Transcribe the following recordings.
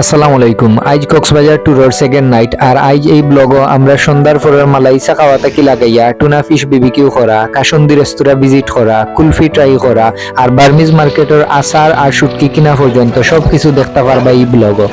আসসালামু আলাইকুম। আইজ কক্সবাজার ট্যুরের সেকেন্ড নাইট, আর আইজ এই ব্লগও আমরা সন্ধ্যার পরের মালাইসা খাওয়া থাকি লাগাইয়া টুনা ফিশ বিবিকিউ করা, কাসন্দি রেস্তোরাঁ ভিজিট করা, কুলফি ট্রাই করা, আর বার্মিজ মার্কেটের আচার আর শুটকি কিনা পর্যন্ত সব কিছু দেখতে পারবা এই ব্লগও।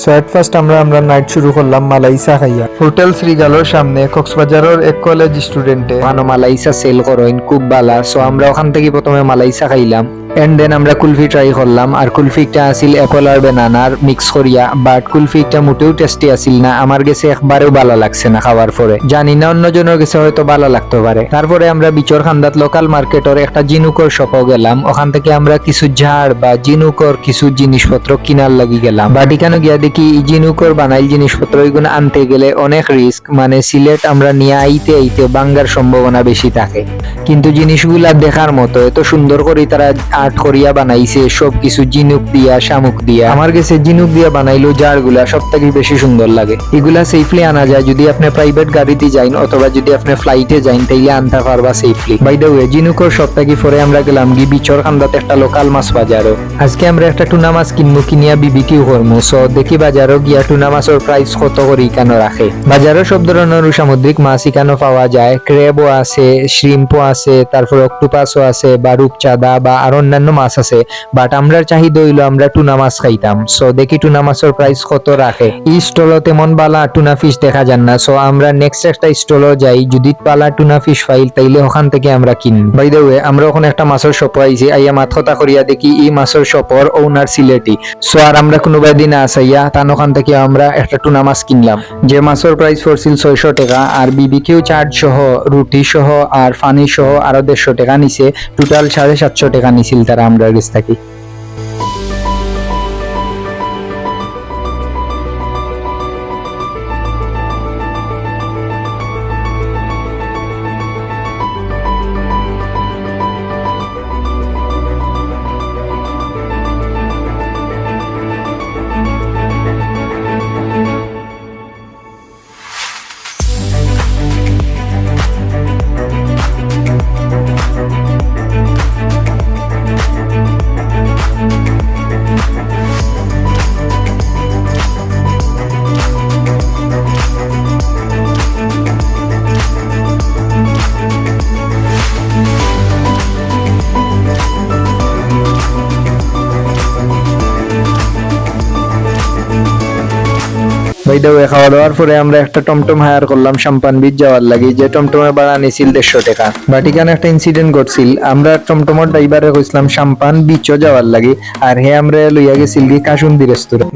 সো এট ফার্স্ট আমরা আমরা নাইট শুরু করলাম মালাইসা খাইয়া হোটেল শ্রীগালোর সামনে কক্সবাজারের এক কলেজ স্টুডেন্টে ওখানে মালাইসা সেল করেন, খুব বালা। সো আমরা ওখান থেকে প্রথমে মালাইসা খাইলাম এন্ড দেন আমরা কুলফি ট্রাই করলাম। আর কুলফিটা আছিল অ্যাপল আর বেনানার মিক্স করিয়া। বাট কুলফিটা মোটেও টেস্টি আছিল না। আমার কাছে একবারেও ভালো লাগছে না খাওয়ার পরে। জানি না অন্যজনের কাছে হয়তো ভালো লাগতে পারে। তারপরে আমরা বিচর খান্দাত লোকাল মার্কেটের একটা জিনুকর শপও গেলাম। ওখান থেকে আমরা কিছু ঝাড় বা জিনুকর কিছু জিনিসপত্র কিনার লাগি গেলাম। বাট এখানে গিয়া দেখি জিনুকর বানাইল জিনিসপত্র এগুলো আনতে গেলে অনেক রিস্ক মানে সিলেট আমরা নিয়ে আইতে আইতে বাঙ্গার সম্ভাবনা বেশি থাকে। কিন্তু জিনিসগুলা দেখার মতো এত সুন্দর করে তারা আর্ট করিয়া বানাইছে সব কিছু জিনুক দিয়া, শামুক দিয়া। আমার কাছে জিনুক দিয়া বানাইলো, জারগুলা সব থেকে বেশি সুন্দর লাগে। এগুলা সেফলি আনা যায়, যদি আপনি প্রাইভেট গাড়িতে যাইন অথবা যদি আপনি ফ্লাইটে যাইন, তাইলে আনতে পারবা সেফলি বাই দ্য ওয়ে জিনুকর সব থেকে পরে আমরা গেলাম গি বিচর খান্দাতে একটা লোকাল মাছ বাজারও। আজকে আমরা একটা টুনা মাছ কিনবো, কিনিয়া বিবিকিউ করব। সো দেখি বাজারও গিয়া টুনা মাছের প্রাইস কত করে ইকানো রাখে। বাজারও সব ধরনের সামুদ্রিক মাছ ইকানো পাওয়া যায়। ক্রেবও আছে শ্রিম্পও আছে, তারপর অক্টোপাসও আছে, বা রূপচাঁদা বা আর অন্যান্য মাছ আছে বাট আমরা চাহিদা হইল আমরা টুনা মাছ খাইতাম। সো দেখি টুনা মাছের প্রাইস কত রাখে এই স্টলও তেমন বালা টুনা ফিশ দেখা যান না। সো আমরা নেক্সট একটা স্টলও যাই, যদি পালা টুনা ফিশ ফাইল তাইলে ওখান থেকে আমরা কিনি। বাই দ্য ওয়ে আমরা ওখানে একটা মাছের শপ আইছি আইয়া মাত কথা করিয়া দেখি এই মাছের শপর ওনার সিলেটি। সো আর আমরা কোনোবা দিন আসাইয়া তান ওখান থেকে আমরা একটা টুনা মাছ কিনলাম। যে মাছের প্রাইস পড়ছিল ছয়শো টাকা, আর বিবিকিউ চার্জ সহ, রুটি সহ, আর ফানি সহ আরও দেড়শো টাকা নিছে। টোটাল সাড়ে সাতশো টাকা নিছিল। তারা আমরা রেস থেকে। খাওয়া দাওয়ার পরে আমরা একটা টমটম হায়ার করলাম সাম্পান বিচ যাওয়ার লাগি। যে ভাড়া নিছিল দেড়শো টাকা। বাট এখানে একটা ইনসিডেন্ট ঘটছিল। আমরা ড্রাইভারে কইছিলাম সাম্পান বিচও যাওয়ার আর হে আমরা লইয়া গেছিল কাশুন্দি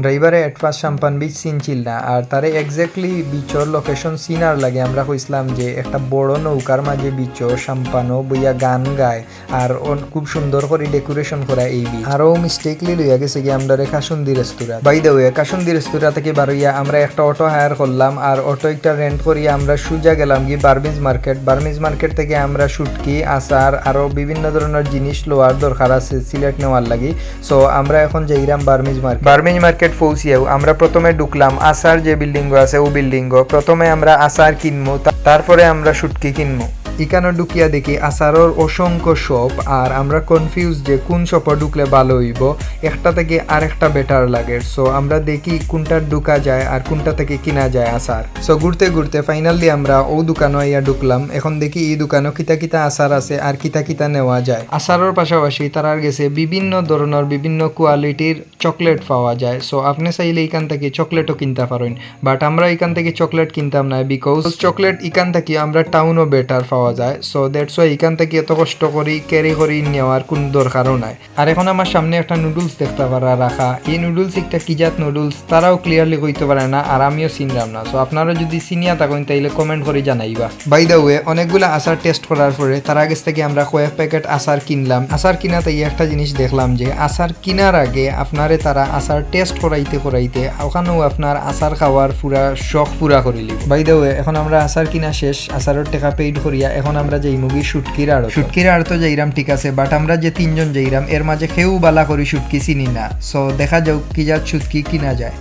ড্রাইভারে সাম্পান বিচ চিনছিল না। আর তারে এক্স্যাক্টলি বিচর লোকেশন সিনার লাগে। আমরা কইছিলাম যে, একটা বড় নৌকার মাঝে বিচর সাম্পানো বইয়া গান গায়। আর খুব সুন্দর করে ডেকোরেশন করা এই বিচ আরও মিস্টেকলি লইয়া গেছে কি আমরা রে Kasundi restaurant by Kasundi restaurant থেকে বারইয়া আমরা একটা অটো হায়ার করলাম আর অটো একটা রেন্ট করিয়া আমরা সুজা গেলাম কি বার্মিজ মার্কেট বার্মিজ মার্কেট থেকে আমরা শুটকি আচার আরও বিভিন্ন ধরনের জিনিস লোয়ার দরকার আছে, সিলেট নেওয়ার লাগি। সো আমরা এখন যাইলাম বার্মিজ মার্কেট বার্মিজ মার্কেট পৌঁছিয়েও আমরা প্রথমে ঢুকলাম আসার যে বিল্ডিং আছে ও বিল্ডিং প্রথমে আমরা আচার কিনবো তারপরে আমরা শুটকি কিনবো ইকানো ঢুকিয়া দেখি আচারর অসংখ্য শপ আর আমরা কনফিউজ যে কোন শপে ঢুকলে ভালো হইব। একটা থেকে আরেকটা বেটার লাগে। সো আমরা দেখি কোনটা ঢুকা যায় আর কোনটা থেকে কিনা যায় আচার। সো ঘুরতে ঘুরতে ফাইনালি আমরা ও দোকানে আইয়া ঢুকলাম। এখন দেখি এই দোকানও কিতা কিতা আচার আছে আর কিতা কিতা নেওয়া যায়। আচারের পাশাপাশি তারার গেছে বিভিন্ন ধরনের বিভিন্ন কোয়ালিটির চকলেট পাওয়া যায়। সো আপনি চাইলে এখান থেকে চকলেটও কিনতে পারেন। বাট আমরা এখান থেকে চকলেট কিনতাম না বিকজ চকলেট এখান থেকে আমরা টাউনও বেটার পাওয়া যায়। সো দ্যাটস ওয়াই এখান থেকে এত কষ্ট করি ক্যারি করি নেওয়ার কোন দরকারও নাই। আর এখন আমার সামনে একটা নুডলস দেখতে পারা রাখা। এই নুডলস একটা কি জাত নুডলস তারাও ক্লিয়ারলি কইতে পারে না আর আমিও চিনলাম না। সো আপনারা যদি চিনিয়া থাকেন, তাইলে কমেন্ট করে জানাইবা। বাই দ্য ওয়ে অনেকগুলো আচার টেস্ট করার পরে তার আগে থেকে আমরা কয়েক প্যাকেট আচার কিনলাম। আচার কিনাতে একটা জিনিস দেখলাম যে, আচার কিনার আগে আপনারে তারা আচার টেস্ট করাইতে করাইতে ওখানেও আপনার আচার খাওয়ার পুরা শখ পুরা করিলি বাই দ্য ওয়ে এখন আমরা আচার কিনা শেষ, আচারের টাকা পেইড করিয়া এখন আমরা যেই মুগি শুটকির আড়ত। শুটকির আড়ত যাইরাম ঠিক আছে বাট আমরা যে তিনজন যাইরাম এর মাঝে কেউ বালা করি শুটকি চিনি না। সো দেখা যাও কি যা শুটকি কিনা যায়।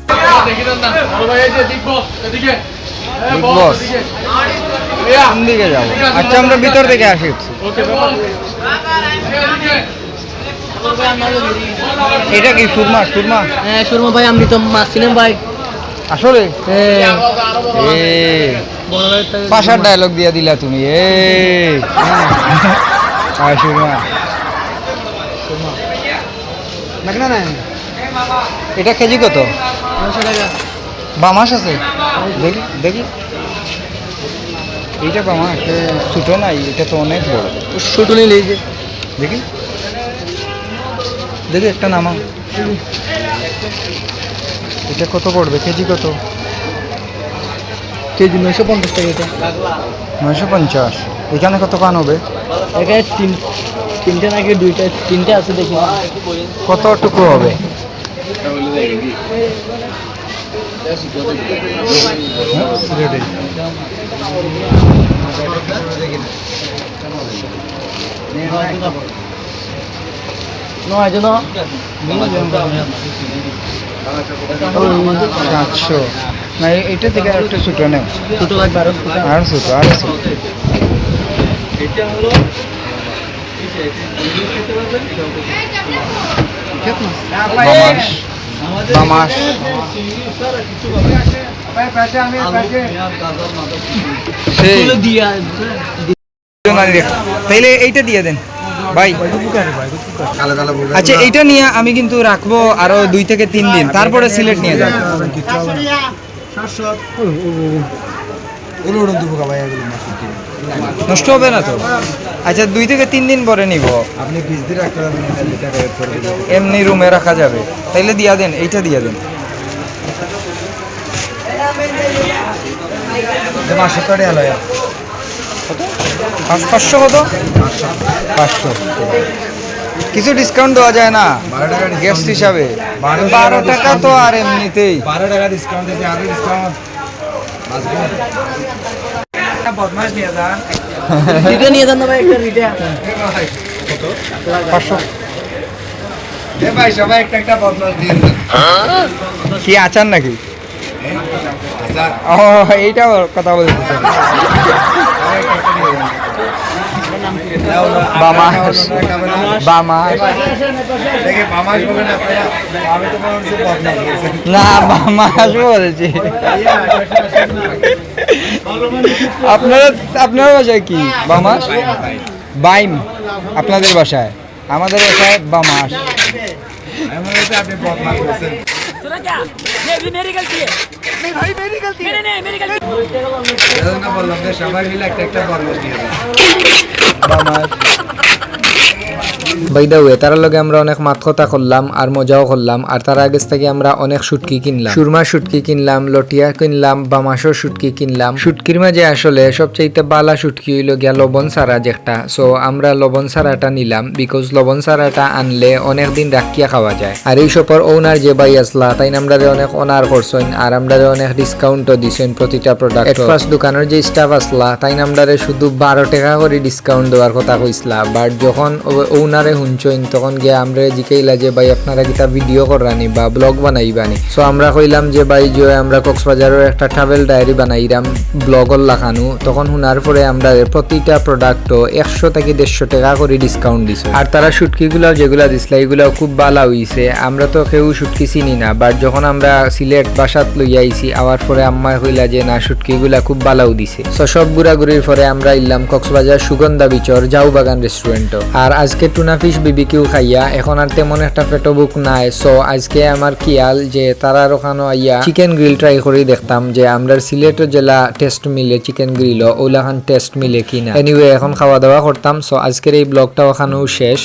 দিকে যাব? আচ্ছা আমরা ভিতর থেকে আসি। এটা কি সুরমা? সুরমা? হ্যাঁ সুরমা ভাই আপনি তো মাছ ছিলেন ভাই। আসলে? হ্যাঁ। এ পাশার ডায়লগ দিয়া দিলা তুমি এ এটা কেজি কত? বামাস আছে? দেখি দেখি। এইটা বামাস ছোট নাই এটা তো অনেক বড়। শুটু নিলে এই যে। দেখি। দেখি একটা নামা এটা কত পড়বে? কেজি কত? কেজি নয়শো পঞ্চাশ টাকা এটা। নয়শো পঞ্চাশ। এখানে কত পান হবে? এখানে তিন তিনটে নাকি দুইটা? তিনটে আছে দেখি। কতটুকু হবে? পাঁচশো না এটা থেকে আর একটু ছোটো নেও ছোট লাগবে? আরও আর ছোটো আর ছোটো মানে দেখ। তাইলে এইটা দিয়ে দেন। ভাই। আচ্ছা এইটা নিয়ে আমি কিন্তু রাখব আরও দুই থেকে তিন দিন। তারপরে সিলেট নিয়ে যাব। নষ্ট হবে না তো? আচ্ছা দুই থেকে তিন দিন পরে নিব। আপনি রাখতে পারবেন এমনি রুমে রাখা যাবে। তাইলে দিয়া দেন এইটা দিয়া দেন। মাসে করে আলো পাঁচ পাঁচশো কত? পাঁচশো। কিছু ডিসকাউন্ট দেওয়া যায় না। গেস্ট হিসাবে। বারো টাকা তো আর এমনিতেই। বারো টাকা ডিসকাউন্ট দিয়েছে আরও ডিসকাউন্ট বদমাস নিয়ে যান। রিটা নিয়ে যান ভাই একটা পাঁচশো। ভাই সবাই একটা একটা বদমাস দিয়ে কি আচার নাকি? ও এইটা কথা বলতেছে বামাস বামাস দেখে বামাস বলেন আপনারা আমি তো মনে হচ্ছে বদমাস বলছেন না বামাস বলছি। আপনারা আপনার বাসায় কি? বামাস বাইম আপনাদের বাসায়। আমাদের বাসায় বামাস আপনি বদমাস বলছেন सुना क्या ये भी मेरी गलती है नहीं भाई मेरी गलती नहीं नहीं मेरी गलती এজন্য বললাম যে সবাই মিলে একটা একটা বদমাস নিয়ে যান বামাস বাই দা ওয়ে তার লগে আমরা অনেক মাত কথা করলাম আর মজাও করলাম আর তার আগে থেকে আমরা অনেক শুটকি কিনলাম। সুরমা শুটকি কিনলাম লটিয়া কিনলাম বামাসর শুটকি কিনলাম। শুটকির মাঝে আসলে সবচাইতে বালা শুটকি হইল গিয়া লবণ সারা যেটা। সো আমরা লবণ সারাটা নিলাম বিকজ লবণ সারাটা আনলে অনেক দিন রাখিয়া খাওয়া যায়। আর এই সপর ওনার যে বাই আসলা তাই আমরা অনেক অনার করছেন আর আমরা অনেক ডিসকাউন্টও দিছেন প্রতিটা প্রোডাক্ট ফার্স্ট দোকানের যে স্টাফ আসলা তাই আমরা শুধু বারো টাকা করে ডিসকাউন্ট দেওয়ার কথা কইসলা বাট যখন ওনারে শুনছইন, তখন গিয়ে আমরা জিকাইলা যে, ভাই, আপনারা কিতা ভিডিও করানি বা ব্লগ বানাইবানি? সো আমরা কইলাম যে, ভাই, যে, আমরা কক্সবাজারের একটা ট্রাভেল ডায়েরি বানাইরাম ব্লগর লাখানো। তখন শোনার পরে আমরা প্রতিটা প্রোডাক্টও একশো থেকে দেড়শো টাকা করে ডিসকাউন্ট দিছে। আর তারা শুটকিগুলো যেগুলা দিছিল এগুলো খুব ভালো হইছে। আমরা তো কেউ শুটকি চিনি না বাট যখন আমরা সিলেট বাসাত লইয়া আইছি, আওয়ার পরে আম্মা কইলা যে, না শুটকিগুলা খুব ভালো দিছে। সো সব ঘুরাঘুরির পরে আমরা ইলাম কক্সবাজার সুগন্ধা বিচর জাউ বাগান রেস্টুরেন্টও আর আজকে টুনা ফিশ বিবিকিউ খাইয়া এখন আর তেমন একটা পেটো বুক নাই। সো আজকে আমার কিয়াল যে তারা ওখানে আইয়া চিকেন গ্রিল ট্রাই করে দেখতাম যে আমরা সিলেট জেলা টেস্ট মিলে চিকেন গ্রিল ওলাখান টেস্ট মিলে কিনা। এনিওয়ে এখন খাওয়া দাওয়া করতাম সো আজকের এই ব্লগটা ওখানেও শেষ।